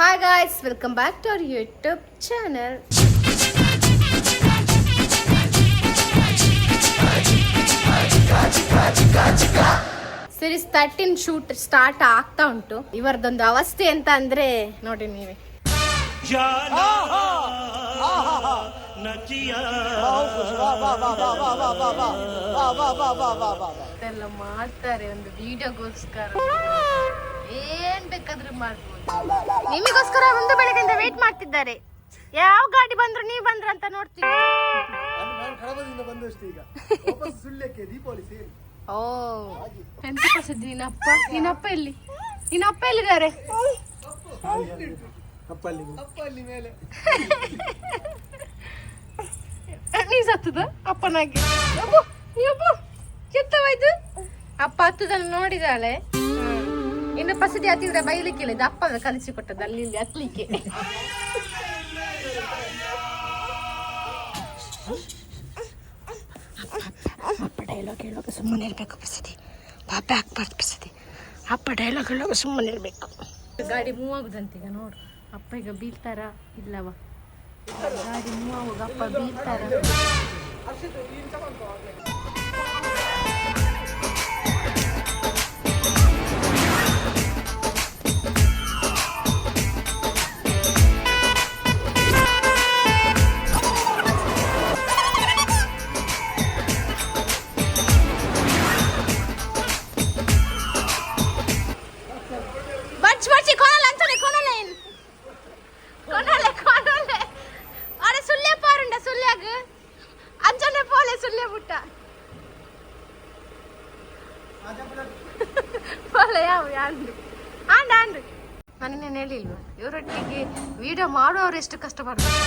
Hi guys welcome back to our YouTube channel series thirteen shoot start ಆಗ್ತಾ ಉಂಟು. ಇವರದೊಂದು ಅವಸ್ಥೆ ಅಂತ ಅಂದ್ರೆ ನೋಡಿ ನೀವೇ. ಮಾಡ್ತಾರೆ ಒಂದು ವಿಡಿಯೋಗೋಸ್ಕರ ಏನ್ ಬೇಕಾದ್ರೂ ಮಾಡ್ಬೋದು. ನಿಮಗೋಸ್ಕರ ಒಂದು ಬೆಳಗ್ಗೆ ವೇಟ್ ಮಾಡ್ತಿದ್ದಾರೆ. ಯಾವ ಗಾಡಿ ಬಂದ್ರು ನೀವು ಬಂದ್ರ ಅಂತ ನೋಡ್ತೀನಿ ನಾನು ಕಡಬದಿಂದ ಬಂದಷ್ಟೇ ಈಗ. ವಾಪಸ್ ಸುಳ್ಯಕ್ಕೆ ದೀಪಾವಳಿ ಸೇರಿ. ಓ. ಎಂತ ಕಸದ್ ನಿನ್ನಪ್ಪ ನಿನ್ನಪ್ಪ ಎಲ್ಲಿ? ನಿನ್ನಪ್ಪ ಎಲ್ಲಿದ್ದಾರೆ? ಮೇಲೆ. ನೀ ಸತ್ತದ? ಅಪ್ಪನಾಗಿ. ಅಬ್ಬೋ, ಯಬ್ಬೋ, ಕೆತ್ತವಾಯ್ತು ಅಪ್ಪ ಹತ್ತದನ್ನು ನೋಡಿದಾಳೆ. ಇನ್ನು ಪಸಿಟಿ ಹತ್ತಿದ್ರೆ ಬೈಲಿಕ್ಕಿಲ್ಲ ಇದು ಅಪ್ಪ ಕಲಿಸಿ ಕೊಟ್ಟದ್ದು ಅಲ್ಲಿ ಇಲ್ಲಿ ಹತ್ಲಿಕ್ಕೆ. ಅಪ್ಪ ಡೈಲಾಗ್ ಹೇಳುವಾಗ ಸುಮ್ಮನೆ ಇರಬೇಕು ಪ್ರಸಿದ್ಧಿ. ಪಾಪೆ ಹಾಕ್ಬಾರ್ದು ಪ್ರಸಿದ್ಧಿ. ಅಪ್ಪ ಡೈಲಾಗ್ ಹೇಳುವಾಗ ಸುಮ್ಮನೆ ಇರಬೇಕು. ಗಾಡಿ ಮೂವ್ ಆಗುದಂತೆ ಈಗ ನೋಡು. ಅಪ್ಪ ಈಗ ಬೀಳ್ತಾರ? ಇಲ್ಲವ. ಗಾಡಿ ಮೂವ್ ಆಗುವಾಗ ಅಪ್ಪ ಬೀಳ್ತಾರ? ಯಾಂದು ಆಂಡ್ ಆಂಡ್. ನಾನು ಹೇಳಿಲ್ವ? ಇವರೊಟ್ಟಿಗೆ ವಿಡಿಯೋ ಮಾಡುವವರು ಎಷ್ಟು ಕಷ್ಟಪಡ್ತಾರೆ.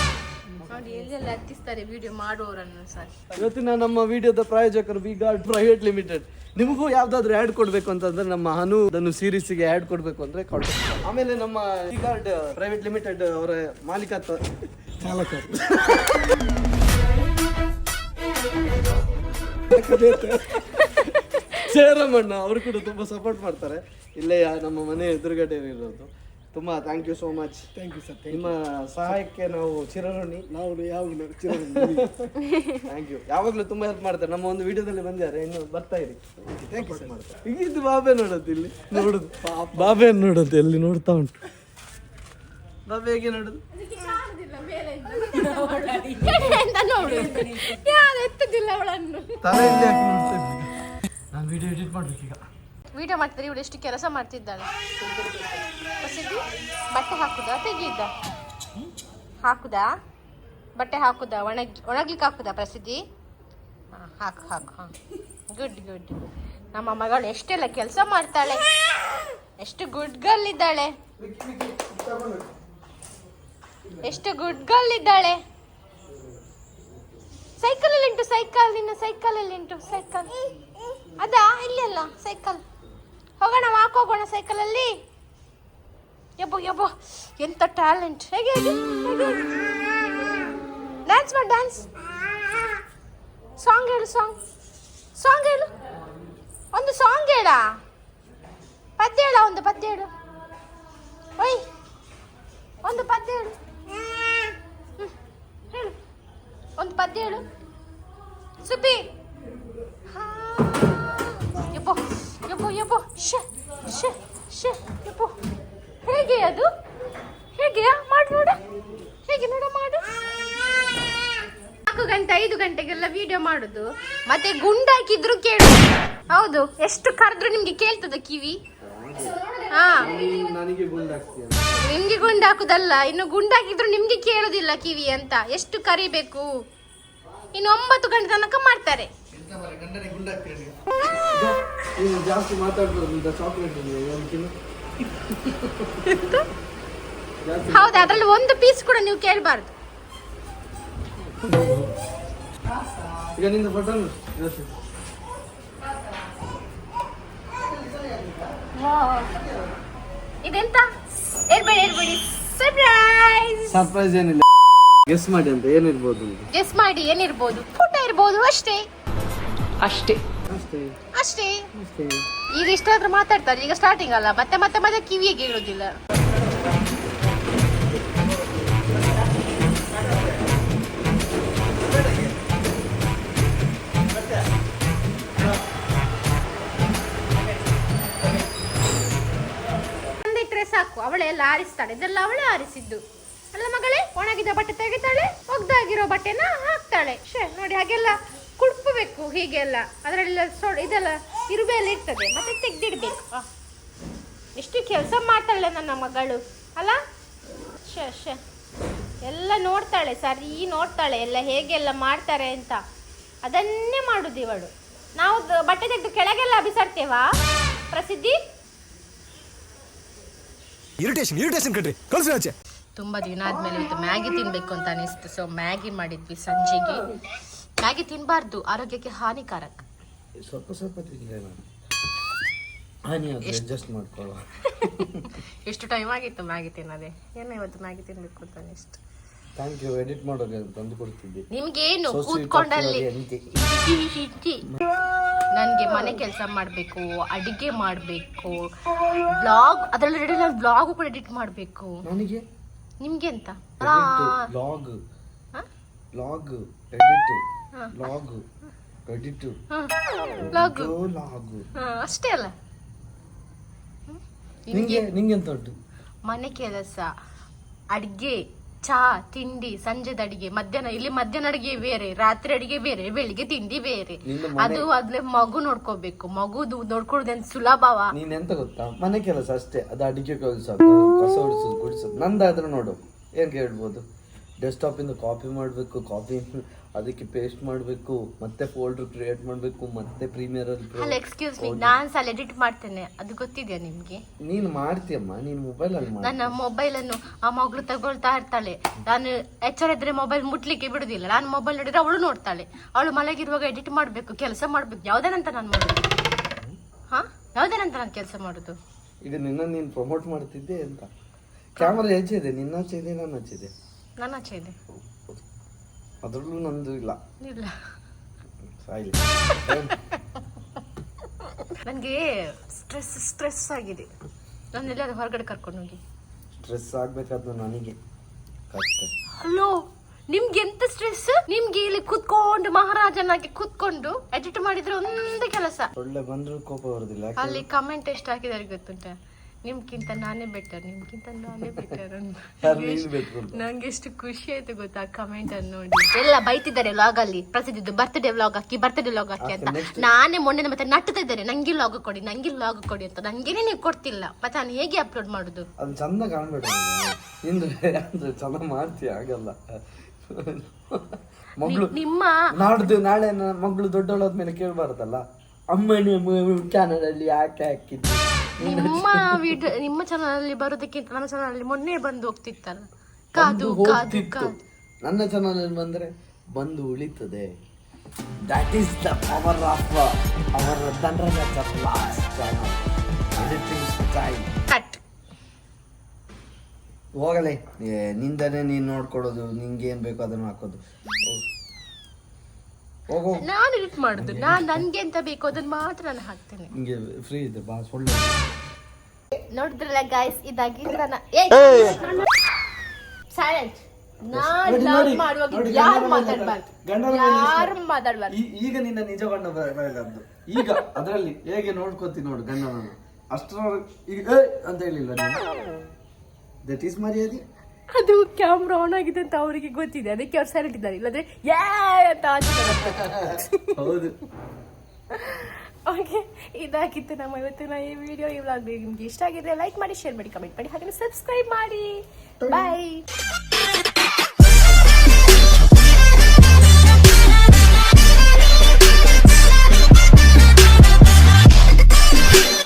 ನೋಡಿ ಎಲ್ಲೆಲ್ಲ ಹತ್ತಿಸ್ತಾರೆ ವಿಡಿಯೋ ಮಾಡುವವರನ್ನು ಸರ್. ಇವತ್ತಿನ ನಮ್ಮ ವಿಡಿಯೋದ ಪ್ರಾಯೋಜಕರು ವಿ ಗಾರ್ಡ್ ಪ್ರೈವೇಟ್ ಲಿಮಿಟೆಡ್ ನಿಮಗೂ ಯಾವ್ದಾದ್ರು ಆ್ಯಡ್ ಕೊಡ್ಬೇಕು ಅಂತಂದ್ರೆ ನಮ್ಮ ಹನು ಧನು ಸೀರೀಸ್ಗೆ ಆ್ಯಡ್ ಕೊಡ್ಬೇಕು ಅಂದ್ರೆ ಕಾಂಟ್ಯಾಕ್ಟ್ ಆಮೇಲೆ ನಮ್ಮ ವಿ ಗಾರ್ಡ್ ಪ್ರೈವೇಟ್ ಲಿಮಿಟೆಡ್ ಅವರ ಮಾಲೀಕತ್ವ. ಚಾಲಕರು ಸೇರಮಣ್ಣ ಅವರು ಕೂಡ ತುಂಬ ಸಪೋರ್ಟ್ ಮಾಡ್ತಾರೆ. ಇಲ್ಲೇ ನಮ್ಮ ಮನೆ ಎದುರುಗಡೆ ಇರೋದು. ತುಂಬ thank you so much thank you sir ನಿಮ್ಮ ಸಹಾಯಕ್ಕೆ ನಾವು ಚಿರಋಣಿ. ನಾವು ಯಾವಾಗಲೂ ಚಿರಋಣಿ. ಥ್ಯಾಂಕ್ ಯು ಯಾವಾಗಲೂ ತುಂಬ ಹೆಲ್ಪ್ ಮಾಡ್ತಾರೆ. ನಮ್ಮ ಒಂದು ವಿಡಿಯೋದಲ್ಲಿ ಬಂದಿದ್ದಾರೆ. ಇನ್ನು ಬರ್ತಾ ಇರಿ. ಥ್ಯಾಂಕ್ ಯು ಮಾಡ್ತಾರೆ ಈಗ ಇದು ಬಾಬೆ ನೋಡೋದು ಇಲ್ಲಿ. ನೋಡುದು. ಬಾಬೆ ನೋಡೋದು. ಎಲ್ಲಿ ನೋಡ್ತಾ ಉಂಟು. ಬಾಬೆ ಹೇಗೆ ನೋಡುದು? ನೋಡು. ತಲೆ ಇಲ್ಲಿ ಹಾಕಿ ನೋಡ್ತಾ ಇದ್ದೀನಿ ನಾನು ವಿಡಿಯೋ ಎಡಿಟ್ ಮಾಡ್ಬೇಕು ಈಗ. ವಿಡಿಯೋ ಮಾಡ್ತಾರೆ ಇವಳು ಎಷ್ಟು ಕೆಲಸ ಮಾಡ್ತಿದ್ದಾಳೆ ಬಟ್ಟೆ ಹಾಕುದಾ ತೆಗೆಯಿದ್ದ ಹಾಕುದಾ? ಬಟ್ಟೆ ಹಾಕುದಾ? ಒಣಗಿ, ಒಣಗ್ಲಿಕ್ಕೆ ಹಾಕುದಾ ಪ್ರಸಿದ್ಧಿ? ಹಾಂ, ಹಾಕು ಹಾಕು ಹಾಂ ಗುಡ್ ಗುಡ್ ನಮ್ಮ ಮಗಳು ಎಷ್ಟೆಲ್ಲ ಕೆಲಸ ಮಾಡ್ತಾಳೆ. ಎಷ್ಟು ಗುಡ್ ಗರ್ಲ್ ಇದ್ದಾಳೆ. ಎಷ್ಟು ಗುಡ್ ಗರ್ಲ್ ಇದ್ದಾಳೆ. ಸೈಕಲ್ ಅಲ್ಲಿ ಉಂಟು ಸೈಕಲ್ ನಿನ್ನ ಸೈಕಲ್ ಅಲ್ಲಿ ಉಂಟು ಸೈಕಲ್ ಅದಾ? ಇಲ್ಲಲ್ಲ ಸೈಕಲ್. ಹೋಗೋಣ ವಾಕ್ ಹೋಗೋಣ ಸೈಕಲ್ ಅಲ್ಲಿ ಯಬ್ಬೋ ಯಬ್ಬೋ ಎಂತ ಟ್ಯಾಲೆಂಟ್ ಹೇಗೆ ಹೇಗೆ ಡ್ಯಾನ್ಸ್ ಮಾಡಿ ಡ್ಯಾನ್ಸ್ ಸಾಂಗ್ ಹೇಳು ಸಾಂಗ್ ಸಾಂಗ್ ಹೇಳು. ಒಂದು ಸಾಂಗ್ ಹೇಳ? ಪದ್ಯ ಹೇಳ ಒಂದು ಪದ್ಯ ಹೇಳು. ಒಯ್ ಒಂದು ಪದ್ಯ ಹ್ಮ್, ಹೇಳು. ಒಂದು ಪದ್ಯ ಹೇಳು. ಸುಬ್ಬಿ ಹಾ. ಯಪ್ಪೋ ಯಪ್ಪೋ ಶ ಶ ಶ ಯಪ್ಪೋ. ಹೇಗೆ ಅದು? ಹೇಗೆ ಮಾಡು ನೋಡು. ಹೇಗೆ ನೋಡ ಮಾಡು. ನಾಲ್ಕು ಗಂಟೆ ಐದು ಗಂಟೆಗೆಲ್ಲ ವಿಡಿಯೋ ಮಾಡುದು. ಮತ್ತೆ ಗುಂಡಾಕಿದ್ರು ಕೇಳು. ಹೌದು ಎಷ್ಟು ಕರೆದ್ರು ನಿಮ್ಗೆ ಕೇಳ್ತದ ಕಿವಿ? ಹಾ. ನಿಮ್ಗೆ ಗುಂಡಾಕುದಲ್ಲ ಇನ್ನು ಗುಂಡಾಕಿದ್ರು ನಿಮ್ಗೆ ಕೇಳುದಿಲ್ಲ ಕಿವಿ ಅಂತ. ಎಷ್ಟು ಕರಿಬೇಕು? ಇನ್ನು ಒಂಬತ್ತು ಗಂಟೆ ತನಕ ಮಾಡ್ತಾರೆ. ನೀನು ಜಾಸ್ತಿ ಮಾತಾಡ್ಬೋದು ಚಾಕ್ಲೇಟ್ ಒಂದು ಕಿಲೋ ಹೌದು ಅದರಲ್ಲಿ ಒಂದು ಪೀಸ್ ಕೂಡ ನೀವು ಕೇಳಬಾರ್ದು. ಈಗ ನಿಂದು ಬಟನ್ ಜಾಸ್ತಿ. ಇದೆಂತ? ಇರ್ಬೇಡಿ ಇರ್ಬೇಡಿ ಸರ್ಪ್ರೈಸ್ ಸರ್ಪ್ರೈಸ್ ಏನಿಲ್ಲ. ಗೆಸ್ ಮಾಡಿ ಅಂತ ಏನಿರ್ಬೋದು ಗೆಸ್ ಮಾಡಿ ಏನಿರ್ಬೋದು? ಫುಡ್ ಇರ್ಬೋದು ಅಷ್ಟೇ. ಅಷ್ಟೇ. ಅಷ್ಟೇ. ಈಗ ಇಷ್ಟಾದ್ರೂ ಮಾತಾಡ್ತಾರೆ ಈಗ ಸ್ಟಾರ್ಟಿಂಗ್ ಅಲ್ಲ ಮತ್ತೆ ಮತ್ತೆ ಮತ್ತೆ ಕಿವಿಗೆ ಹೇಳೋದಿಲ್ಲ ಸಾಕು ಅವಳೆ ಎಲ್ಲ ಆರಿಸ್ತಾಳೆ ಇದೆಲ್ಲ ಅವಳೇ ಆರಿಸಿದ್ದು. ಅಲ್ಲ ಮಗಳೇ ಒಣಗಿದ ಬಟ್ಟೆ ತೆಗಿತಾಳೆ ಒಗ್ದಾಗಿರೋ ಬಟ್ಟೆನ ಹಾಕ್ತಾಳೆ. ಶೇ ನೋಡಿ ಹಾಗೆಲ್ಲ ಹೀಗೆಲ್ಲ ಅದರಲ್ಲೆಲ್ಲ ಸೊ ಇದೆಲ್ಲ ಇರುವೆ ಎಲ್ಲ ಇರ್ತದೆ. ಮತ್ತೆ ತೆಗ್ದಿಡ್ಬೇಕು. ಎಷ್ಟು ಕೆಲಸ ಮಾಡ್ತಾಳೆ ನನ್ನ ಮಗಳು. ಅಲ್ಲ? ಶ ಶ. ಎಲ್ಲ ನೋಡ್ತಾಳೆ ಸರಿ ನೋಡ್ತಾಳೆ ಎಲ್ಲ ಹೇಗೆಲ್ಲ ಮಾಡ್ತಾರೆ ಅಂತ. ಅದನ್ನೇ ಮಾಡುದು ಇವಳು. ನಾವು ಬಟ್ಟೆ ತೆಗೆದು ಕೆಳಗೆಲ್ಲ ಬಿಸಾಡ್ತೇವಾ? ಪ್ರಸಿದ್ಧಿ? ಇರಿಟೇಷನ್ ಇರಿಟೇಷನ್ ಕಣ್ರಿ. ಕಳ್ಸಿ ಆಚೆ. ತುಂಬ ದಿನ ಆದ್ಮೇಲೆ ಇವತ್ತು ಮ್ಯಾಗಿ ತಿನ್ಬೇಕು ಅಂತ ಅನಿಸ್ತು. ಸೊ ಮ್ಯಾಗಿ ಮಾಡಿದ್ವಿ ಸಂಜೆಗೆ. ಮ್ಯಾಗಿ ತಿನ್ನಬಾರ್ದು ಆರೋಗ್ಯಕ್ಕೆ ಹಾನಿಕಾರಕ. ಸ್ವಲ್ಪ ಸ್ವಲ್ಪ ತಿಂದೆ ನಾನು ಹಾನಿ ಅಡ್ಜಸ್ಟ್ ಮಾಡ್ಕೊಳ್ಳೋ. ಎಷ್ಟು ಟೈಮ್ ಆಗಿತ್ತು ಮ್ಯಾಗಿ ತಿನ್ನೋದೆ? ಏನೋ ಇವತ್ತು ಮ್ಯಾಗಿ ತಿನ್ಬೇಕು ಅಂತ ಅನಿಸ್ತು. ಥ್ಯಾಂಕ್ ಯು ಎಡಿಟ್ ಮಾಡೋಕೆ ತಂದು ಕೊಡ್ತಿದ್ದೆ. ನಿಮ್ಗೇನು ಕೂತ್ಕೊಂಡಲ್ಲಿ ನನಗೆ ಮನೆ ಕೆಲಸ ಮಾಡಬೇಕು ಅಡಿಗೆ ಮಾಡಬೇಕು ಬ್ಲಾಗ್ ಅದರಲ್ಲಿ ರೆಡಿ ನಾನು ಬ್ಲಾಗು ಕೂಡ ಎಡಿಟ್ ಮಾಡಬೇಕು. ನನಗೆ? ನಿಮ್ಗೆ ಅಂತ ಬ್ಲಾಗ್ ಹಾ? ಲಾಗ್ ಎಡಿಟ್ ಲಾಗ್ ಕಡಿಟು ಲಾಗು ಲಾಗ್ ಅಷ್ಟೇ ಅಲ್ಲ. ನಿಂಗೆ ನಿಂಗೆ? ಎಂತ ಉಂಟು? ಮನೆ ಕೆಲಸ ಅಡಿಗೆ ಚಾ ತಿಂಡಿ ಸಂಜೆದ ಅಡಿಗೆ ಮಧ್ಯಾಹ್ನ ಇಲ್ಲಿ ಮಧ್ಯಾಹ್ನ ಅಡಿಗೆ ಬೇರೆ ರಾತ್ರಿ ಅಡಿಗೆ ಬೇರೆ ಬೆಳಿಗ್ಗೆ ತಿಂಡಿ ಬೇರೆ. ಅದು ಅದ್ಲೆ ಮಗು ನೋಡ್ಕೋಬೇಕು. ಮಗುದು ನೋಡ್ಕೊಳ್ಳೋದೇನ್ ಸುಲಭವ ನೀನ್ ಎಂತ ಗೊತ್ತಾ? ಮನೆ ಕೆಲಸ ಅಷ್ಟೇ. ಅದು ಅಡಿಗೆ ಕೆಲಸ ಕಸ ಗುಡಿಸೋದು. ನಂದಾದ್ರೂ ನೋಡು. ಏನ್ ಕೇಳ್ಬೋದು? ಡೆಸ್ಕ್ಟಾಪ್ ಇಂದ ಕಾಪಿ ಮಾಡಬೇಕು ಕಾಪಿ ಅದಕ್ಕೆ ಪೇಸ್ಟ್ ಮಾಡಬೇಕು ಮತ್ತೆ ಫೋಲ್ಡರ್ ಕ್ರಿಯೇಟ್ ಮಾಡಬೇಕು ಮತ್ತೆ ಪ್ರೀಮಿಯರ್ ಅಲ್ಲ ಎಕ್ಸ್ಕ್ಯೂಸ್ ಮೀ ನಾನು ಸಲ ಎಡಿಟ್ ಮಾಡ್ತೇನೆ. ಅದು ಗೊತ್ತಿದೆಯಾ ನಿಮಗೆ? ನೀನು ಮಾಡ್ತೀಯಮ್ಮ ನೀನು ಮೊಬೈಲ್ ಅಲ್ಲಿ ನನ್ನ ಮೊಬೈಲ್ ಅನ್ನು ಆ ಮಗಳು ತಗೊಳ್ತಾ ಇರ್ತಾಳೆ. ನಾನು ಎಚ್ಚರ ಇದ್ರೆ ಮೊಬೈಲ್ ಮುಟ್ಲಿಕ್ಕೆ ಬಿಡುದಿಲ್ಲ. ನಾನು ಮೊಬೈಲ್ ನೋಡಿದ್ರೆ ಅವಳು ನೋಡ್ತಾಳೆ. ಅವಳು ಮಲಗಿರುವಾಗ ಎಡಿಟ್ ಮಾಡಬೇಕು ಕೆಲಸ ಮಾಡಬೇಕು. ಯಾವ್ದೇನಂತ ನಾನು ಮಾಡೋದು? ಹಾ? ಯಾವ್ದೇನಂತ ನಾನು ಕೆಲಸ ಮಾಡುದು? ಈಗ ನಿನ್ನ ನೀನು ಪ್ರಮೋಟ್ ಮಾಡ್ತಿದ್ದೆ ಅಂತ. ಕ್ಯಾಮರಾ ಹೆಚ್ಚಿದೆ ನಿನ್ನ ಹಚ್ಚಿದೆ ನನ್ನ ಹಚ್ಚಿದೆ ನನ್ನ ಆಚೆ ಇದೆ ಅದರಲ್ಲೂ ನಂದು ಇಲ್ಲ. ಇಲ್ಲ. ಸಾಯಿಲಿ. ನನಗೆ ಸ್ಟ್ರೆಸ್ ಸ್ಟ್ರೆಸ್ ಆಗಿದೆ. ನಾನು ಎಲ್ಲಾದ್ರೂ ಹೊರಗಡೆ ಕರ್ಕೊಂಡು ಹೋಗಿ. ಸ್ಟ್ರೆಸ್ ಆಗ್ಬೇಕಾದ್ದು ನನಗೆ ಕಷ್ಟ ಹಲೋ ನಿಮ್ಗೆ ಎಂತ ಸ್ಟ್ರೆಸ್ ನಿಮ್ಗೆ ಇಲ್ಲಿ ಕುತ್ಕೊಂಡು ಮಹಾರಾಜನಾಗಿ ಕುತ್ಕೊಂಡು ಎಡಿಟ್ ಮಾಡಿದ್ರೆ ಒಂದೇ ಕೆಲಸ. ಒಳ್ಳೆ ಬಂದ್ರು ಕೋಪ ಬರುದಿಲ್ಲ? ಅಲ್ಲಿ ಕಮೆಂಟ್ ಎಷ್ಟು ಹಾಕಿದಾರೆ ಗೊತ್ತುಂಟ? ನಿಮ್ಗಿಂತ ನಾನೇ ಬೆಟರ್ ನಿಮ್ಗಿಂತ ನಾನೇ ಬೆಟರ್ ಅಂತ. ನಂಗೆ ಎಷ್ಟು ಖುಷಿ ಆಯ್ತು ಗೊತ್ತಾ ಕಮೆಂಟ್ ಅನ್ನು ನೋಡಿ. ಎಲ್ಲ ಬೈತಿದ್ದಾರೆ ಲಾಗ್ ಅಲ್ಲಿ ಪ್ರಸಿದ್ಧ ಬರ್ತ್ಡೇ ವ್ಲಾಗ್ ಹಾಕಿ ಬರ್ತ್ಡೇ ವ್ಲಾಗ್ ಹಾಕಿ ಅಂತ. ನಾನೇ ಮೊನ್ನೆ ಮತ್ತೆ ನಟ್ತಾ ಇದ್ದಾರೆ ನಂಗೆ ಲಾಗ್ ಕೊಡಿ ನಂಗೆ ಲಾಗ್ ಕೊಡಿ ಅಂತ. ನಂಗೇನೆ ನೀವು ಕೊಡ್ತಿಲ್ಲ. ಮತ್ತೆ ನಾನು ಹೇಗೆ ಅಪ್ಲೋಡ್ ಮಾಡುದು? ಅದು ಚಂದ ಕಾಣ್ಬೇಡ ನಿಂದು ಅಂದ್ರೆ ಚಂದ ಮಾಡ್ತೀಯ ಆಗಲ್ಲ ಮಗಳು ನಿಮ್ಮ ನಾಡ್ದು ನಾಳೆ ಮಗಳು ದೊಡ್ಡವಳಾದ್ಮೇಲೆ ಕೇಳ್ಬಾರ್ದಲ್ಲ. ಅಮ್ಮನೇ ಚಾನಲಲ್ಲಿ ಯಾಕೆ ಹಾಕಿದ್ದು. ನಿಮ್ಮ ವಿಡಿಯೋ ನಿಮ್ಮ ಚಾನಲ್ ಅಲ್ಲಿ ಬರೋದಕ್ಕಿಂತ ನನ್ನ ಚಾನಲ್ ಅಲ್ಲಿ ಮೊನ್ನೆ ಬಂದು ಹೋಗ್ತಿತ್ತಲ್ಲ? ಕಾದು ಕಾದು ಹೋಗ್ತಿತ್ತು. ಕಾದು. ನನ್ನ ಚಾನಲ್ ಬಂದ್ರೆ ಬಂದು ಉಳಿತದೆ. That is the power of our Dhanraj last channel cut ಹೋಗಲೇ ಏ, ನಿಂದನೇ ನೀನ್ ನೋಡ್ಕೊಡೋದು ನಿಂಗೆ ಏನ್ ಬೇಕೋ ಅದನ್ನ ಹಾಕೋದು. ಹೋಗು. ಹೋಗು ನಾನು ಎಡಿಟ್ ಮಾಡುದು. ನಾನು ನನ್ಗೆ ಎಂತ ಬೇಕು ಅದನ್ನ ಮಾತ್ರ ನಾನು ಹಾಕ್ತೇನೆ. ನಿಮಗೆ ಫ್ರೀ ಇದೆ ಬಾ ಸೊಳ್ಳೆ ನೋಡಿದ್ರಲ್ಲ ಗಾಯ್ಸ್ ಇದಾಗಿ ನನ್ನ ಸೈಲೆಂಟ್ ನಾನ್ ಲವ್ ಮಾಡುವಾಗ ಯಾರು ಮಾತಾಡ್ಬಾರ್ದು. ಯಾರು ಮಾತಾಡ್ಬಾರ್ದು. ಈಗ ನಿನ್ನ ನಿಜ ಬಣ್ಣ ಬರಲಾರ್ದು. ಈಗ ಅದರಲ್ಲಿ ಹೇಗೆ ನೋಡ್ಕೋತಿ ನೋಡು ಗಂಡನನ್ನು ಅಷ್ಟರ ಈಗ ಏ ಅಂತ ಹೇಳಿಲ್ಲ ನೀನು? ದಟ್ ಈಸ್ ಮರ್ಯಾದೆ. ಅದು ಕ್ಯಾಮ್ರಾ ಆನ್ ಆಗಿದೆ ಅಂತ ಅವರಿಗೆ ಗೊತ್ತಿದೆ. ಅದಕ್ಕೆ ಅವ್ರು ಸೈಲೆಂಟ್ ಇದ್ದಾರೆ. ಇಲ್ಲದ್ರೆ ಯಾ ಅಂತ ಹೌದು. ಓಕೆ ಇದಾಗಿತ್ತು ನಮ್ಮ ಇವತ್ತಿನ ಈ ವಿಡಿಯೋ ಈ ವ್ಲಾಗ್ ನಿಮ್ಗೆ ಇಷ್ಟ ಆಗಿದ್ರೆ ಲೈಕ್ ಮಾಡಿ ಶೇರ್ ಮಾಡಿ ಕಮೆಂಟ್ ಮಾಡಿ ಹಾಗೆ ಸಬ್ಸ್ಕ್ರೈಬ್ ಮಾಡಿ. ಬಾಯ್